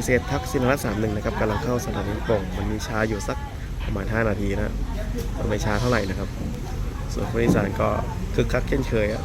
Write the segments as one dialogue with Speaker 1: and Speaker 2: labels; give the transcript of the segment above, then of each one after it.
Speaker 1: ิเศษทักซินรัตสามหนึ่งนะครับ
Speaker 2: กำลังเข้าสถานีป่งมันมีช้าอยู่สักประมาณ 5 นาทีนะมัไม่ช้าเท่าไหร่นะครับ ส่วนผู้โดยสารก็คึกคักเช่นเคยอะ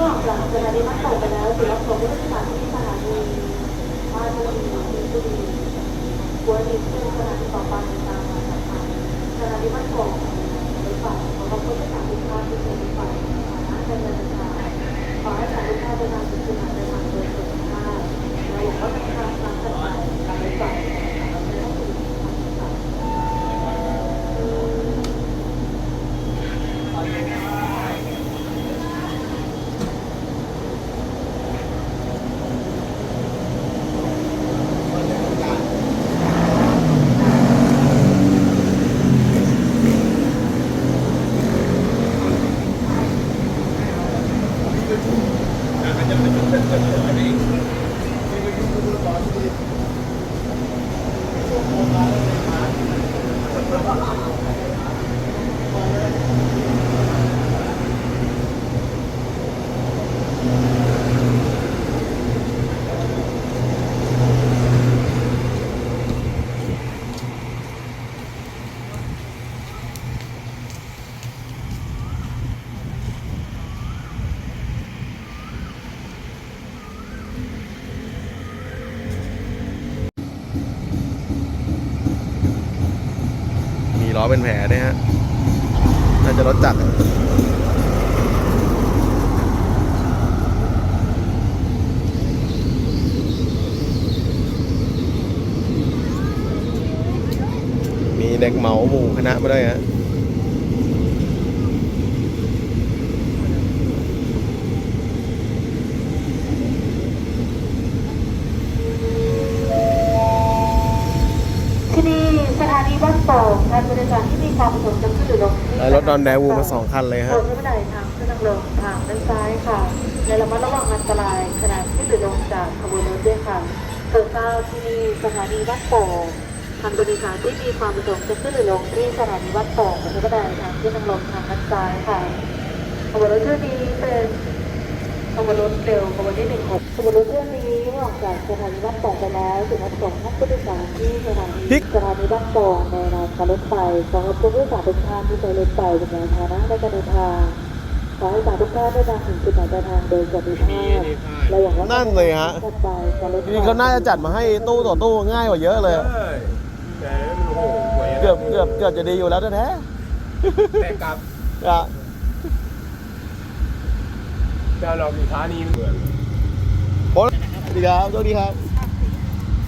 Speaker 1: ก็หลังจากนั้นมักต่อไปแล้วเดี๋ยวผมจะสานที่สถานีว่าจะมีตุลีควนมีเป็น
Speaker 2: สถา
Speaker 1: นีต่อไปตามมาจากทางสถานีมันโป่งหรือเปล่าเพราะเขาก็จะสานที่ที่เป็นไปนะจะเดินทางขอให้สานที่ภาพเดินทางถึงจุายปทางโดยสุขภาพและหวังว่าจะทำตามกันไป
Speaker 3: ไป
Speaker 2: Thank you. เป็นแผลเนี่ยฮะ น่าจะรถจักรมีเด็กเหมาหมู่คณะมาด้วยฮะ
Speaker 1: ที่นี่สถานีบ้าน โป่งการบริการที่มีความประสงค์จะขึ้นหรือลงที่
Speaker 2: ได้รถดอนแดวูมาสองคันเลย
Speaker 1: โปร
Speaker 2: ฮะ
Speaker 1: ดใช้บันไดทางขึ้นทางลงทางด้านซ้ายค่ะและระมัดระวังอันตรายขณะขึ้นหรือลงจากขบวนรถด้วยค่ะโปรดทราบที่นี่สถานีบ้านโป่งทางบริการที่มีความประสงค์จะขึ้นหรือลงที่สถานีบ้านโป่งโปรดใช้บันไดทางขึ้นทางลงทางด้านซ้ายค่ะขบวนรถเที่ยวนี้เป็นขบวนรถเร็วขบวนที่หนึ่งหกขบวนรถเที่ยวนี้ ออกจากสถานีบ้านโป่งไปแล้วถึงรับส่งท่านผู้โดยสารที่สถานี
Speaker 2: พลิก
Speaker 1: สถานีบ้านโป่งในรางการรถไฟสำหรับผู้โดยสารทุกท่านที่ใช้รถไฟเป็นยานพาหนะในการเดินทางขอให้สารทุกท่านได้ทางถึงจุดหมายปลายทางโดยสวัสดิภาพและหวังว่า
Speaker 2: นั่นเลยฮะ
Speaker 1: การไปการรถไฟ
Speaker 2: นี่เขาน่าจะจัดมาให้ตู้ต่อตู้ง่ายกว่าเยอะเลย
Speaker 3: ใช่แต่มันโอ้โหหวยะ
Speaker 2: เกือบเกือบเกือบจะดีอยู่แล้วแท้
Speaker 3: แต่กลับ
Speaker 2: ๆอะ
Speaker 3: เจ้าเราสถานีเหมือน
Speaker 2: โอ้ สวัสดีครับ สวัสดีครับ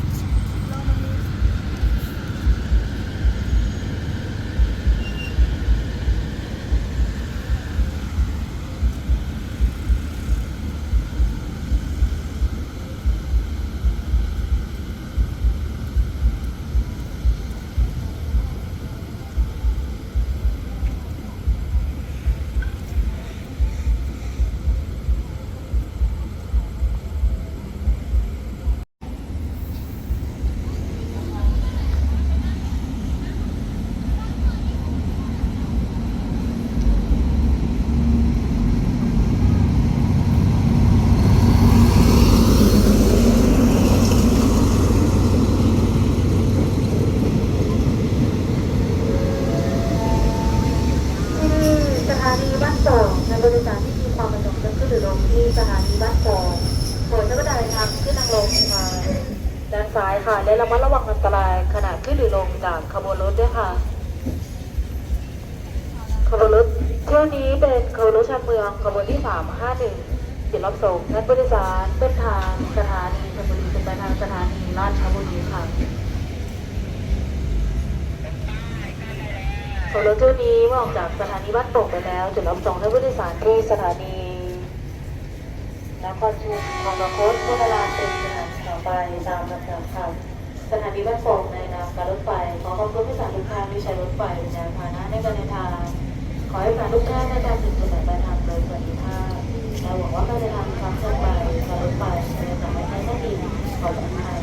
Speaker 1: ที่สถานีบ้านโป่งในบริการที่มีความประสงค์จะขึ้นหรือลงที่สถานีบ้านโป่งโปรดใช้บันไดทางขึ้นทางลงทางด้านซ้ายค่ะ และระมัดระวังอันตรายขณะขึ้นหรือลงจากขบวนรถด้วยค่ะ ขบวนรถเที่ยวนี้เป็นขบวนรถชานเมืองขบวนที่ 351จุดรับส่งและบริการเส้นทางสถานีชลบุรีเป็นไปทางสถานีราชบุรีค่ะขบวนรถเที่ยวนี้เมื่อออกจากสถานีบ้านโป่งไปแล้วจุดรับส่งและบริการที่สถานีนครชุมบางกะโคตโคตรลาเป็นสถานีต่อไปตามลำดับค่ะ สถานีบ้านโป่งในนามการรถไฟ ขอขอบคุณผู้สารทุกท่านที่ใช้รถไฟเป็นยานพาหนะในการเดินทาง ขอให้การทุกท่านได้การถึงจุดหมายปลายทางโดยสวัสดิภาพและหวังว่าการเดินทางครั้งต่อไปการรถไฟจะได้สามารถใช้ได้ดีขอบคุณค่ะ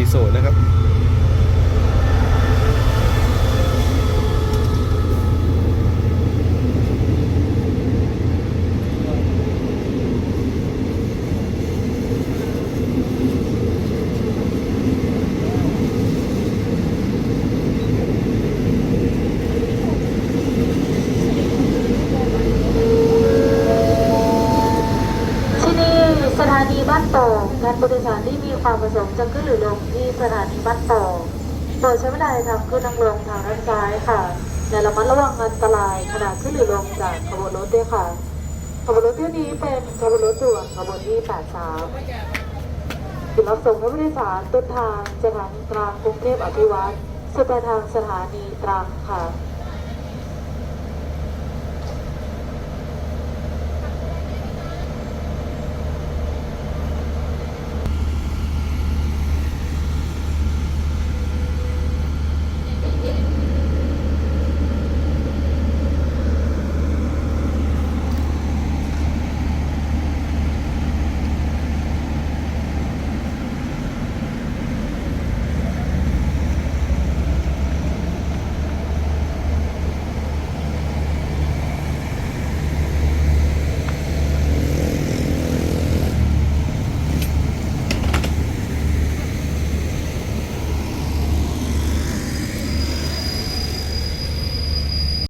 Speaker 2: ห้าสองสี่ศูนย์นะครับ
Speaker 1: ที่นี่สถานีบ้านโป่งการบริการที่มีความประสงค์จะขึ้นหรือลงที่สถานีบ้านโป่งโปรดใช้ บันไดทางขึ้นทางลงทางด้านซ้ายค่ะและระมัดระวังอันตรายขณะขึ้นหรือลงจากขบวนรถด้วยค่ะ ขบวนรถเที่ยวนี้เป็นขบวนรถด่วนขบวนที่ 83จุดรับส่งผู้โดยสารต้นทางสถานีตรังกรุงเทพอภิวัตรสุดปลายทางสถานีตรังค่ะ